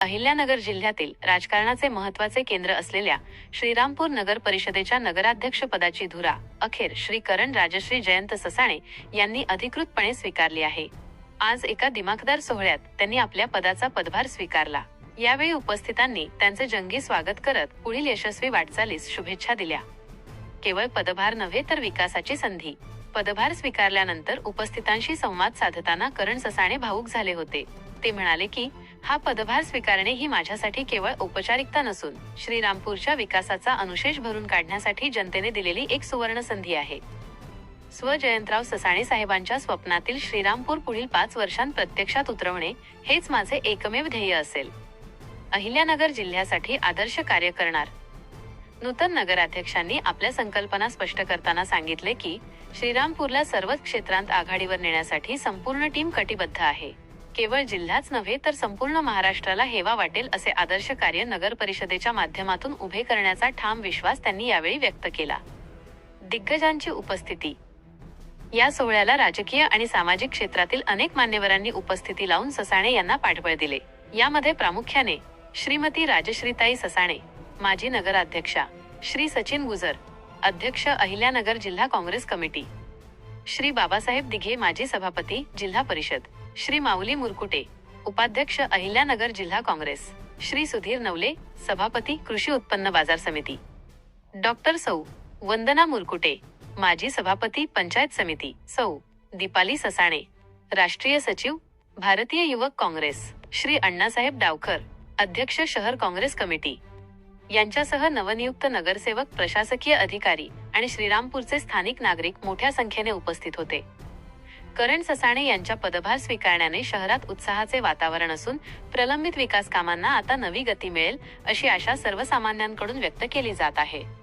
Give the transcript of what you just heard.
अहिल्यानगर जिल्ह्यातील राजकारणाचे महत्त्वाचे केंद्र असलेल्या श्रीरामपूर नगर परिषदेच्या नगराध्यक्ष पदाची धुरा अखेर श्री करण राजश्री जयंत ससाणे यांनी अधिकृतपणे स्वीकारली आहे. आज एका दिमाखदार सोहळ्यात त्यांनी आपल्या पदाचा पदभार स्वीकारला. यावेळी उपस्थितांनी त्यांचे जंगी स्वागत करत पुढील यशस्वी वाटचालीस शुभेच्छा दिल्या. केवळ पदभार नव्हे तर विकासाची संधी. पदभार स्वीकारल्यानंतर उपस्थितांशी संवाद साधताना करण ससाणे भाऊक झाले होते. ते म्हणाले की हा पदभार स्वीकारणे ही माझ्यासाठी केवळ औपचारिकता नसून श्रीरामपूरच्या विकासाचा अनुशेष भरून काढण्यासाठी जनतेने दिलेली एक सुवर्ण संधी आहे. स्व जयंतराव ससाणे साहेबांच्या स्वप्नातील श्रीरामपूर पुढील पाच वर्षांत प्रत्यक्षात उतरवणे हेच माझे एकमेव ध्येय असेल. अहिल्यानगर जिल्ह्यासाठी आदर्श कार्य करणार. नूतन नगराध्यक्षांनी आपल्या संकल्पना स्पष्ट करताना सांगितले की श्रीरामपूरला सर्वच क्षेत्रांत आघाडीवर नेण्यासाठी संपूर्ण टीम कटिबद्ध आहे. केवळ जिल्हाच नव्हे तर संपूर्ण महाराष्ट्राला हेवा वाटेल असे आदर्श कार्य नगर परिषदेच्या माध्यमातून उभे करण्याचा ठाम विश्वास त्यांनी यावेळी व्यक्त केला. दिग्गजांची उपस्थिती. या सोहळ्याला राजकीय आणि सामाजिक क्षेत्रातील अनेक मान्यवरांनी उपस्थिती लावून ससाणे यांना पाठबळ दिले. यामध्ये प्रामुख्याने श्रीमती राजश्रीताई ससाणे माजी नगराध्यक्षा श्री सचिन गुजर अध्यक्ष अहिल्यानगर जिल्हा काँग्रेस कमिटी श्री बाबासाहेब दिघे माजी सभापती जिल्हा परिषद. श्री माऊली मुरकुटे उपाध्यक्ष अहिल्यानगर जिल्हा काँग्रेस. श्री सुधीर नवले सभापती कृषी उत्पन्न बाजार समिती. डॉक्टर सौ वंदना मुरकुटे माजी सभापती पंचायत समिती. सौ दीपाली ससाणे राष्ट्रीय सचिव भारतीय युवक काँग्रेस. श्री अण्णासाहेब डावकर अध्यक्ष शहर काँग्रेस कमिटी. यांच्यासह नवनियुक्त नगरसेवक प्रशासकीय अधिकारी आणि श्रीरामपूरचे स्थानिक नागरिक मोठ्या संख्येने उपस्थित होते. करण ससाणे यांच्या पदभार स्वीकारण्याने शहरात उत्साहाचे वातावरण असून प्रलंबित विकास कामांना आता नवी गती मिळेल अशी आशा सर्वसामान्यांकडून व्यक्त केली जात आहे.